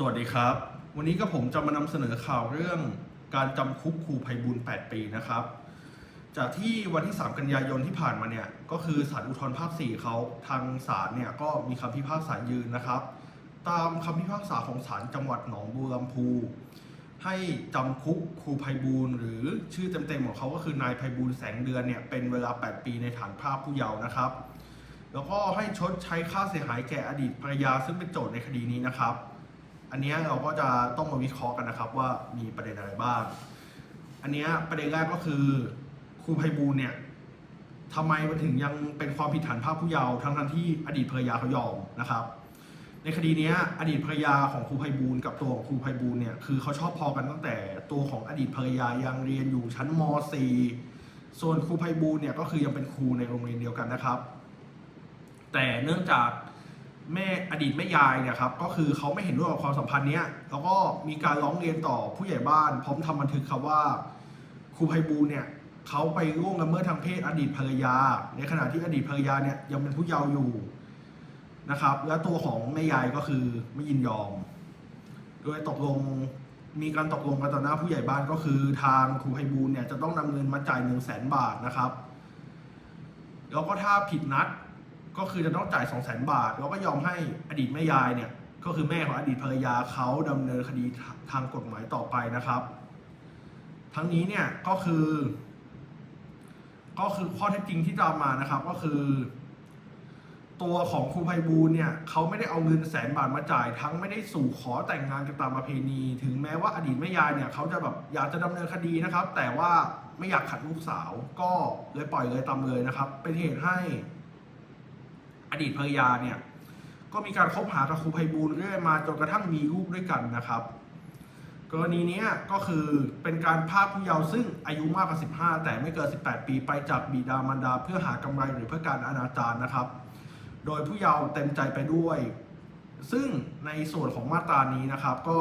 สวัสดีครับ วันนี้ก็ผมจะมานำเสนอข่าวเรื่องการจำคุกครูไพบูลย์8ปีนะครับ จากที่วันที่ 3 กันยายนที่ผ่านมาเนี่ยก็คือศาลอุทธรภาค4เขาทางศาลเนี่ยก็มีคำพิพากษายืนนะครับ ตามคำพิพากษาของศาลจังหวัดหนองบัวลำพู ให้จำคุกครูไพบูลหรือชื่อเต็มๆของเขาก็คือนายไพบูลแสงเดือนเนี่ยเป็นเวลา 8 ปีในฐานพรากผู้เยาว์นะครับ แล้วก็ให้ชดใช้ค่าเสียหายแก่อดีตภรรยาซึ่งเป็นโจทย์ในคดีนี้นะครับ อันนี้เราก็จะต้องมาวิเคราะห์กันนะครับว่ามีประเด็นอะไรบ้าง อันนี้ประเด็นแรกก็คือครูไพบูลเนี่ยทำไมมันถึงยังเป็นความผิดฐานพากผู้เยาว์ทั้งทั้งที่อดีตภรรยาเขายอมนะครับ ในคดีนี้อดีตภรรยาของครูไพบูลกับตัวของครูไพบูลเนี่ยคือเขาชอบพอกันตั้งแต่ตัวของอดีตภรรยายังเรียนอยู่ชั้นม .4 ส่วนครูไพบูลเนี่ยก็คือยังเป็นครูในโรงเรียนเดียวกันนะครับ แต่เนื่องจาก แม่อดีตแม่ยายเนี่ยครับก็คือเขาไม่เห็นด้วยกับความสัมพันธ์เนี้ยแล้วก็มีการร้องเรียนต่อผู้ใหญ่บ้าน พร้อมทำบันทึกครับว่าครูไพบูลเนี่ยเขาไปล่วงละเมิดทางเพศอดีตภรรยา ในขณะที่อดีตภรรยาเนี่ยยังเป็นผู้เยาว์อยู่นะครับ และตัวของแม่ยายก็คือไม่ยินยอม โดยตกลงมีการตกลงกันต่อหน้าผู้ใหญ่บ้านก็คือทางครูไพบูลเนี่ยจะต้องนำเงินมาจ่ายหนึ่งแสนบาทนะครับ แล้วก็ถ้าผิดนัด ก็คือจะต้องจ่าย2 0 0 0 0 0 บาท แล้วก็ยอมให้อดีตแม่ยายเนี่ย ก็คือแม่ของอดีตภรรยาเขาดำเนินคดีทางกฎหมายต่อไปนะครับ ทั้งนี้เนี่ยก็คือ ก็คือข้อเท็จจริงที่ตามมานะครับ ก็คือ ตัวของครูไพบูลเนี่ยเขาไม่ได้เอาเงินแสนบาทมาจ่าย ทั้งไม่ได้สู่ขอแต่งงานกันตามประเพณี ถึงแม้ว่าอดีตแม่ยายเนี่ยเขาจะแบบอยากจะดำเนินคดีนะครับ แต่ว่าไม่อยากขัดลูกสาว ก็เลยปล่อยเลยตามเลยนะครับ เป็นเหตุให้ อดีตภรรยาเนี่ยก็มีการคบหากับครูไพบูลเรื่อยมาจนกระทั่งมีลูกด้วยกันนะครับ กรณีนี้ก็คือเป็นการพาผู้เยาว์ซึ่งอายุมากกว่า 15 แต่ไม่เกิน 18 ปีไปจากบิดามารดาเพื่อหากำไรหรือเพื่อการอนาจารนะครับ โดยผู้เยาว์เต็มใจไปด้วย ซึ่งในส่วนของมาตรานี้นะครับ ก็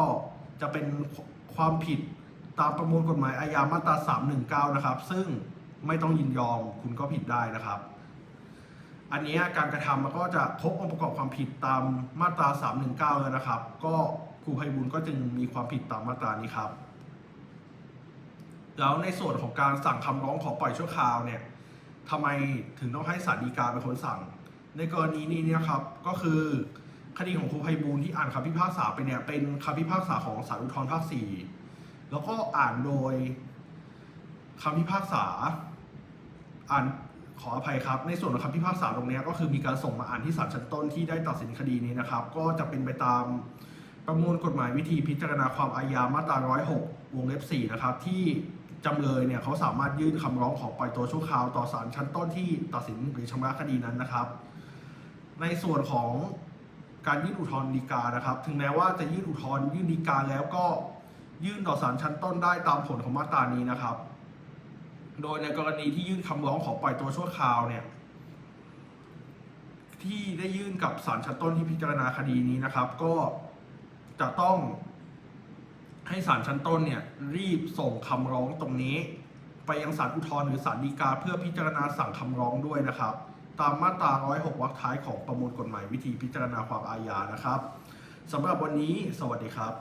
จะเป็นความผิดตามประมวลกฎหมายอาญามาตรา 319 นะครับ ซึ่งไม่ต้องยินยอมคุณก็ผิดได้นะครับ อันนี้การกระทำมันก็จะครบองค์ประกอบความผิดตามมาตรา 319แล้วนะครับ ก็ครูไพบุญก็จึงมีความผิดตามมาตรานี้ครับ แล้วในส่วนของการสั่งคำร้องขอปล่อยชั่วคราวเนี่ยทำไมถึงต้องให้ศาลฎีกาเป็นคนสั่ง ในกรณีนี้เนี่ยครับก็คือคดีของครูไพบูลที่อ่านคำพิพากษาไปเนี่ยเป็นคำพิพากษาของศาลอุทธรภาค4แล้วก็อ่านโดยคำพิพากษาอ่าน ขออภัยครับ ในส่วนของคำพิพากษาตรงนี้ก็คือมีการส่งมาอ่านที่ศาลชั้นต้นที่ได้ตัดสินคดีนี้นะครับ ก็จะเป็นไปตามประมวลกฎหมายวิธีพิจารณาความอาญามาตรา 106 วงเล็บ 4 นะครับ ที่จำเลยเนี่ยเขาสามารถยื่นคำร้องขอปล่อยตัวชั่วคราวต่อศาลชั้นต้นที่ตัดสินหรือชำระคดีนั้นนะครับ ในส่วนของการยื่นอุทธรณ์ฎีกานะครับ ถึงแม้ว่าจะยื่นอุทธรณ์ยื่นฎีกาแล้วก็ยื่นต่อศาลชั้นต้นได้ตามผลของมาตรานี้นะครับ โดยในกรณีที่ยื่นคำร้องขอปล่อยตัวชั่วคราวเนี่ย ที่ได้ยื่นกับศาลชั้นต้นที่พิจารณาคดีนี้นะครับ ก็จะต้องให้ศาลชั้นต้นเนี่ยรีบส่งคำร้องตรงนี้ ไปยังศาลอุทธรณ์หรือศาลฎีกาเพื่อพิจารณาสั่งคำร้องด้วยนะครับ ตามมาตรา 106 วรรคท้ายของประมวลกฎหมายวิธีพิจารณาความอาญานะครับสำหรับวันนี้ สวัสดีครับ